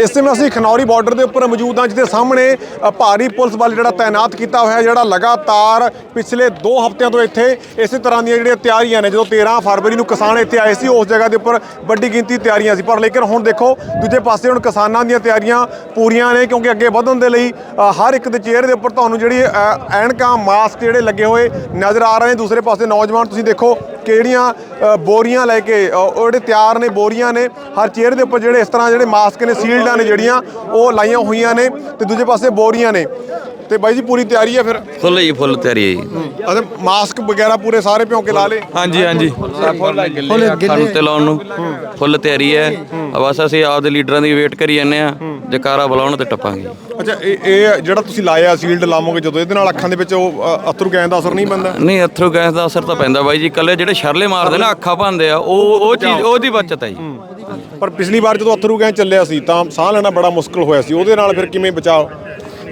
ਇਸ ਸਮੇਂ ਅਸੀਂ ਖਨੌਰੀ ਬਾਰਡਰ ਦੇ ਉੱਪਰ ਮੌਜੂਦ ਹਾਂ, ਜਿੱਥੇ ਸਾਹਮਣੇ ਭਾਰੀ ਪੁਲਿਸ ਬਲ ਜਿਹੜਾ ਤਾਇਨਾਤ ਕੀਤਾ ਹੋਇਆ ਜਿਹੜਾ ਲਗਾਤਾਰ ਪਿਛਲੇ 2 ਹਫ਼ਤਿਆਂ ਤੋਂ ਇੱਥੇ ਇਸੇ ਤਰ੍ਹਾਂ ਦੀਆਂ ਜਿਹੜੀਆਂ ਤਿਆਰੀਆਂ ਨੇ, ਜਦੋਂ 13 ਫਰਵਰੀ ਨੂੰ ਕਿਸਾਨ ਇੱਥੇ ਆਏ ਸੀ, ਉਸ ਜਗ੍ਹਾ ਦੇ ਉੱਪਰ ਵੱਡੀ ਗਿਣਤੀ ਤਿਆਰੀਆਂ ਸੀ। ਪਰ ਲੇਕਿਨ ਹੁਣ ਦੇਖੋ, ਦੂਜੇ ਪਾਸੇ ਹੁਣ ਕਿਸਾਨਾਂ ਦੀਆਂ ਤਿਆਰੀਆਂ ਪੂਰੀਆਂ ਨੇ, ਕਿਉਂਕਿ ਅੱਗੇ ਵਧਣ ਦੇ ਲਈ ਹਰ ਇੱਕ ਦੇ ਚਿਹਰੇ ਦੇ ਉੱਪਰ ਤੁਹਾਨੂੰ ਜਿਹੜੀ ਐਨਕਾਂ, ਮਾਸਕ ਜਿਹੜੇ ਲੱਗੇ ਹੋਏ ਨਜ਼ਰ ਆ ਰਹੇ ਨੇ। ਦੂਸਰੇ ਪਾਸੇ ਨੌਜਵਾਨ ਤੁਸੀਂ ਦੇਖੋ ਕਿਹੜੀਆਂ ਅ, ਬੋਰੀਆਂ ਲੈ ਕੇ ਅ, ਉਹ ਜਿਹੜੇ ਤਿਆਰ ਨੇ ਬੋਰੀਆਂ ਨੇ ਹਰ ਚਿਹਰੇ ਦੇ ਉੱਪਰ ਜਿਹੜੇ ਇਸ ਤਰ੍ਹਾਂ ਜਿਹੜੇ ਮਾਸਕ ਨੇ ਸੀਲਡਾਂ ਨੇ ਜਿਹੜੀਆਂ ਉਹ ਲਾਈਆਂ ਹੋਈਆਂ ਨੇ ਤੇ ਦੂਜੇ ਪਾਸੇ ਬੋਰੀਆਂ ਨੇ। ਤੇ ਬਾਈ ਜੀ ਪੂਰੀ ਤਿਆਰੀ ਹੈ ਫਿਰ? ਫੁੱਲ ਜੀ ਫੁੱਲ ਤਿਆਰੀ ਹੈ ਜੀ। ਅਤੇ ਮਾਸਕ ਵਗੈਰਾ ਪੂਰੇ ਸਾਰੇ ਭਿਉਂ ਕੇ ਲਾ ਲੇ ਹਾਂਜੀ ਹਾਂਜੀ। ਫੁੱਲ ਗਿੱਲੇ। ਅੱਖਾਂ ਨੂੰ ਤੇ ਲਾਉਣ ਨੂੰ ਫੁੱਲ ਤਿਆਰੀ ਹੈ। ਬਸ ਅਸੀਂ ਆਪਦੇ ਲੀਡਰਾਂ ਦੀ ਵੇਟ ਕਰੀ ਜਾਂਦੇ ਆ ਜਕਾਰਾ ਬੁਲਾਉਣ ਤੇ ਟੱਪਾਂਗੇ। ਅੱਛਾ ਇਹ ਇਹ ਜਿਹੜਾ ਤੁਸੀਂ ਲਾਇਆ ਸੀਲਡ ਲਾਵੋਗੇ ਜਦੋਂ ਇਹਦੇ ਨਾਲ ਅੱਖਾਂ ਦੇ ਵਿੱਚ ਉਹ ਅ, ਅਥਰੂ ਗੈਸ ਦਾ ਅਸਰ ਨਹੀਂ ਪੈਂਦਾ? ਨਹੀਂ ਅਥਰੂ ਗੈਸ ਦਾ ਅਸਰ ਤਾਂ ਪੈਂਦਾ ਬਾਈ ਜੀ। ਕੱਲੇ ਜਿਹੜੇ ਸ਼ਰਲੇ ਮਾਰਦੇ ਨਾ ਅੱਖਾਂ ਭੰਦੇ ਆ ਉਹ ਉਹ ਚੀਜ਼ ਉਹਦੀ ਬਚਤ ਹੈ ਜੀ। ਪਰ ਪਿਛਲੀ ਵਾਰ ਜਦੋਂ ਅਥਰੂ ਗੈਸ ਚੱਲਿਆ ਸੀ ਤਾਂ ਸਾਹ ਲੈਣਾ ਬੜਾ ਮੁਸ਼ਕਲ ਹੋਇਆ ਸੀ। ਉਹਦੇ ਨਾਲ ਫਿਰ ਕਿਵੇਂ ਬਚਾਓ?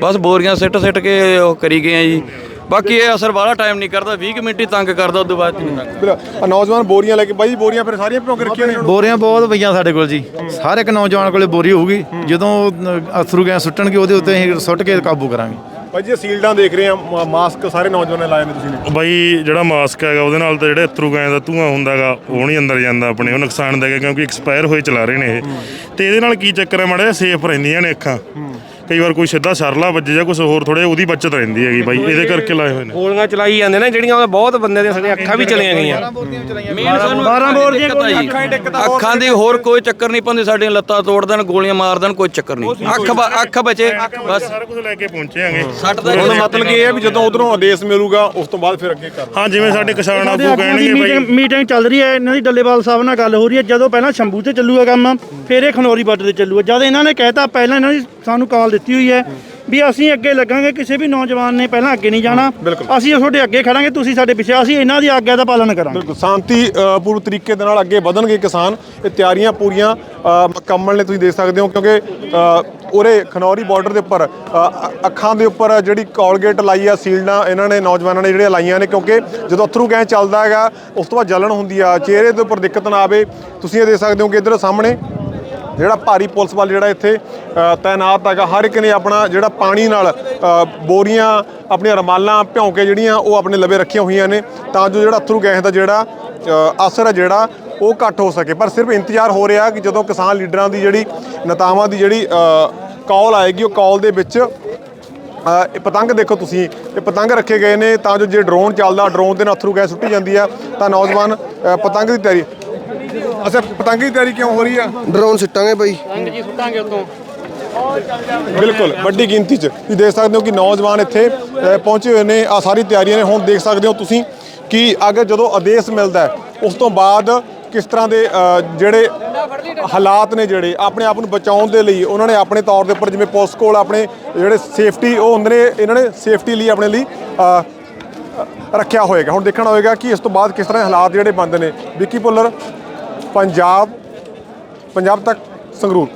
ਬਸ ਬੋਰੀਆਂ ਸਿੱਟ ਸਿੱਟ ਕੇ ਉਹ ਕਰੀ ਗਏ ਆ ਜੀ। ਬਾਕੀ ਇਹ ਅਸਰ ਵਾਲਾ ਟਾਈਮ ਨਹੀਂ ਕਰਦਾ 20 ਕੁ ਮਿੰਟ ਹੀ ਤੰਗ ਕਰਦਾ ਉਦੋਂ ਬਾਅਦ ਨਹੀਂ ਤੰਗ ਆਹ ਨੌਜਵਾਨ ਬੋਰੀਆਂ ਲੈ ਕੇ ਬਾਈ ਬੋਰੀਆਂ ਫਿਰ ਸਾਰੀਆਂ ਕੇ ਰੱਖੀਆਂ ਨੇ? ਬੋਰੀਆਂ ਬਹੁਤ ਪਈਆਂ ਸਾਡੇ ਕੋਲ ਜੀ। ਹਰ ਇੱਕ ਨੌਜਵਾਨ ਕੋਲੇ ਬੋਰੀ ਹੋਊਗੀ। ਜਦੋਂ ਅਥਰੂ ਗੈਸ ਸੁੱਟਣਗੇ ਉਹਦੇ ਉੱਤੇ ਅਸੀਂ ਸੁੱਟ ਕੇ ਕਾਬੂ ਕਰਾਂਗੇ। ਬਾਈ ਜੀ ਇਹ ਸੀਲਡਾਂ ਦੇਖ ਰਹੇ ਆ ਮਾਸਕ ਸਾਰੇ ਨੌਜਵਾਨਾਂ ਨੇ ਲਾਏ ਨੇ ਤੁਸੀਂ ਨੇ। ਬਾਈ ਜਿਹੜਾ ਮਾਸਕ ਹੈਗਾ ਉਹਦੇ ਨਾਲ ਤਾਂ ਜਿਹੜੇ ਅਥਰੂ ਗੈਸ ਦਾ ਧੂਆਂ ਹੁੰਦਾਗਾ ਉਹ ਨਹੀਂ ਅੰਦਰ ਜਾਂਦਾ ਆਪਣੇ ਉਹ ਨੁਕਸਾਨ ਦੇਗਾ ਕਿਉਂਕਿ ਐਕਸਪਾਇਰ ਹੋਏ ਚਲਾ ਰਹੇ ਨੇ ਇਹ। ਤੇ ਇਹਦੇ ਨਾਲ ਕੀ ਚੱਕਰ ਹੈ ਮਾੜਾ ਸੇਫ ਰਹਿੰਦੀਆਂ ਨੇ ਅੱਖਾਂ। ਕਈ ਵਾਰ ਕੋਈ ਸਿੱਧਾ ਸਰਲਾ ਵੱਜੇ ਜਾਂ ਕੁਝ ਹੋਰ ਥੋੜੇ ਉਹਦੀ ਬਚਤ ਰਹਿੰਦੀ ਹੈਗੀ ਬਾਈ ਇਹਦੇ ਕਰਕੇ ਲਾਏ ਹੋਏ ਨੇ। ਗੋਲੀਆਂ ਚਲਾਈ ਜਾਂਦੇ ਨੇ ਜਿਹੜੀਆਂ ਉਹ ਬਹੁਤ ਬੰਦੇ ਦੀਆਂ ਸਾਡੀਆਂ ਅੱਖਾਂ ਵੀ ਚਲੀਆਂ ਗਈਆਂ। ਮੇਨ ਸਾਨੂੰ 12 ਬੋਰ ਦੀਆਂ ਅੱਖਾਂ ਅੱਖਾਂ ਦੀ ਹੋਰ ਕੋਈ ਚੱਕਰ ਨਹੀਂ ਪੰਦੀ ਸਾਡੀਆਂ ਲੱਤਾਂ ਤੋੜ ਦੇਣ ਗੋਲੀਆਂ ਮਾਰ ਦੇਣ ਕੋਈ ਚੱਕਰ ਨਹੀਂ। ਅੱਖ ਬ- ਅੱਖ ਬਚੇ ਬਸ। ਸਾਰਾ ਕੁਝ ਲੈ ਕੇ ਪਹੁੰਚੇ ਆਂਗੇ ਸੱਟ ਦਾ ਹੁਣ ਮਤਲਬ ਇਹ ਹੈ ਵੀ ਜਦੋਂ ਉਧਰੋਂ ਆਦੇਸ਼ ਮਿਲੂਗਾ ਉਸ ਤੋਂ ਬਾਅਦ ਫਿਰ ਅੱਗੇ ਕਰ ਹਾਂ ਜਿਵੇਂ ਸਾਡੇ ਕਿਸਾਨ ਸਾਡੇ ਆਗੂ ਦੀ ਕਹਿਣਗੇ ਬਾਈ ਮੀਟਿੰਗ ਮੀਟਿੰਗ ਚੱਲ ਰਹੀ ਹੈ ਇਹਨਾਂ ਦੀ ਡੱਲੇਵਾਲ ਸਾਹਿਬ ਨਾਲ ਗੱਲ ਹੋ ਰਹੀ ਹੈ ਜਦੋਂ ਪਹਿਲਾਂ ਸ਼ੰਭੂ ਤੇ ਚੱਲੂਗਾ ਕੰਮ ਫਿਰ ਇਹ ਖਨੌਰੀ ਬਾਰਡਰ ਤੇ ਚੱਲੂਗਾ। ਜਦ ਇਹਨਾਂ ਨੇ ਕਹਿਤਾ ਪਹਿਲਾਂ ਇਹਨਾਂ ਦੀ ਸਾਨੂੰ ਕਾਲ ਦਿੱਤੀ ਹੋਈ ਹੈ ਵੀ ਅਸੀਂ ਅੱਗੇ ਲੱਗਾਂਗੇ ਕਿਸੇ ਵੀ ਨੌਜਵਾਨ ਨੇ ਪਹਿਲਾਂ ਅੱਗੇ ਨਹੀਂ ਜਾਣਾ। ਅਸੀਂ ਤੁਹਾਡੇ ਅੱਗੇ ਖੜਾਂਗੇ ਤੁਸੀਂ ਸਾਡੇ ਪਿੱਛੇ ਅਸੀਂ ਇਹਨਾਂ ਦੀ ਆਗਿਆ ਦਾ ਪਾਲਣ ਕਰਾਂਗੇ। ਬਿਲਕੁਲ ਸ਼ਾਂਤੀ ਅ, ਪੂਰਨ ਤਰੀਕੇ ਦੇ ਨਾਲ ਅੱਗੇ ਵਧਣਗੇ ਕਿਸਾਨ। ਇਹ ਤਿਆਰੀਆਂ ਪੂਰੀਆਂ ਅ, ਮੁਕੰਮਲ ਨੇ ਤੁਸੀਂ ਦੇਖ ਸਕਦੇ ਹੋ ਕਿਉਂਕਿ ਅ, ਉਰੇ ਖਨੌਰੀ ਬਾਰਡਰ ਦੇ ਉੱਪਰ ਅ, ਅੱਖਾਂ ਦੇ ਉੱਪਰ ਜਿਹੜੀ ਕੋਲਗੇਟ ਲਾਈ ਆ ਸੀਲਡਾਂ ਇਹਨਾਂ ਨੇ ਨੌਜਵਾਨਾਂ ਨੇ ਜਿਹੜੀਆਂ ਲਾਈਆਂ ਨੇ ਕਿਉਂਕਿ ਜਦੋਂ ਅਥਰੂ ਗੈਸ ਚੱਲਦਾ ਹੈਗਾ ਉਸ ਤੋਂ ਬਾਅਦ ਜਲਣ ਹੁੰਦੀ ਆ ਚਿਹਰੇ ਦੇ ਉੱਪਰ ਦਿੱਕਤ ਨਾ ਆਵੇ। ਤੁਸੀਂ ਇਹ ਦੇਖ ਸਕਦੇ ਹੋ ਕਿ ਇੱਧਰ ਸਾਹਮਣੇ ਜਿਹੜਾ ਭਾਰੀ ਪੁਲਿਸ ਬਲ ਜਿਹੜਾ ਇੱਥੇ ਤਾਇਨਾਤ ਹੈਗਾ। ਹਰ ਇੱਕ ਨੇ ਆਪਣਾ ਜਿਹੜਾ ਪਾਣੀ ਨਾਲ ਬੋਰੀਆਂ, ਆਪਣੀਆਂ ਰਮਾਲਾਂ ਭਿਉਂ ਕੇ ਜਿਹੜੀਆਂ ਉਹ ਆਪਣੇ ਲਵੇ ਰੱਖੀਆਂ ਹੋਈਆਂ ਨੇ, ਤਾਂ ਜੋ ਜਿਹੜਾ ਅਥਰੂ ਗੈਸ ਦਾ ਜਿਹੜਾ ਅਸਰ ਹੈ ਜਿਹੜਾ, ਉਹ ਘੱਟ ਹੋ ਸਕੇ। ਪਰ ਸਿਰਫ ਇੰਤਜ਼ਾਰ ਹੋ ਰਿਹਾ ਕਿ ਜਦੋਂ ਕਿਸਾਨ ਲੀਡਰਾਂ ਦੀ ਜਿਹੜੀ ਨੇਤਾਵਾਂ ਦੀ ਜਿਹੜੀ ਕਾਲ ਆਏਗੀ, ਉਹ ਕਾਲ ਦੇ ਵਿੱਚ ਇਹ ਪਤੰਗ ਦੇਖੋ ਤੁਸੀਂ, ਇਹ ਪਤੰਗ ਰੱਖੇ ਗਏ ਨੇ, ਤਾਂ ਜੋ ਜੇ ਡਰੋਨ ਚੱਲਦਾ ਡਰੋਨ ਦੇ ਨਾਲ ਅਥਰੂ ਗੈਸ ਸੁੱਟੀ ਜਾਂਦੀ ਆ, ਤਾਂ ਨੌਜਵਾਨ ਪਤੰਗ ਦੀ ਤਿਆਰੀ ਅੱਛਾ ਪਤੰਗ ਦੀ ਤਿਆਰੀ ਕਿਉਂ ਹੋ ਰਹੀ ਆ? ਡਰੋਨ ਸਿੱਟਾਂਗੇ ਬਾਈ। ਬਿਲਕੁਲ ਵੱਡੀ ਗਿਣਤੀ 'ਚ। ਤੁਸੀਂ ਦੇਖ ਸਕਦੇ ਹੋ ਕਿ ਨੌਜਵਾਨ ਇੱਥੇ ਅ, ਪਹੁੰਚੇ ਹੋਏ ਨੇ। ਆ ਸਾਰੀ ਤਿਆਰੀਆਂ ਨੇ। ਹੁਣ ਦੇਖ ਸਕਦੇ ਹੋ ਤੁਸੀਂ ਕਿ ਅਗਰ ਜਦੋਂ ਆਦੇਸ਼ ਮਿਲਦਾ ਹੈ, ਉਸ ਤੋਂ ਬਾਅਦ ਕਿਸ ਤਰ੍ਹਾਂ ਦੇ ਅ, ਜਿਹੜੇ ਹਾਲਾਤ ਨੇ ਜਿਹੜੇ ਆਪਣੇ ਆਪ ਨੂੰ ਬਚਾਉਣ ਦੇ ਲਈ ਉਹਨਾਂ ਨੇ ਆਪਣੇ ਤੌਰ ਦੇ ਉੱਪਰ ਜਿਵੇਂ ਪੁਲਿਸ ਕੋਲ ਆਪਣੇ ਜਿਹੜੇ ਸੇਫਟੀ ਉਹ ਹੁੰਦੇ ਨੇ ਇਹਨਾਂ ਨੇ ਸੇਫਟੀ ਲਈ ਆਪਣੇ ਲਈ ਅ, ਰੱਖਿਆ ਹੋਏਗਾ। ਹੁਣ ਦੇਖਣਾ ਹੋਏਗਾ ਕਿ ਇਸ ਤੋਂ ਬਾਅਦ ਕਿਸ ਤਰ੍ਹਾਂ ਦੇ ਹਾਲਾਤ ਜਿਹੜੇ ਬਣਦੇ ਨੇ। ਵਿੱਕੀ ਪੁੱਲਰ ਪੰਜਾਬ ਪੰਜਾਬ ਤੱਕ ਸੰਗਰੂਰ।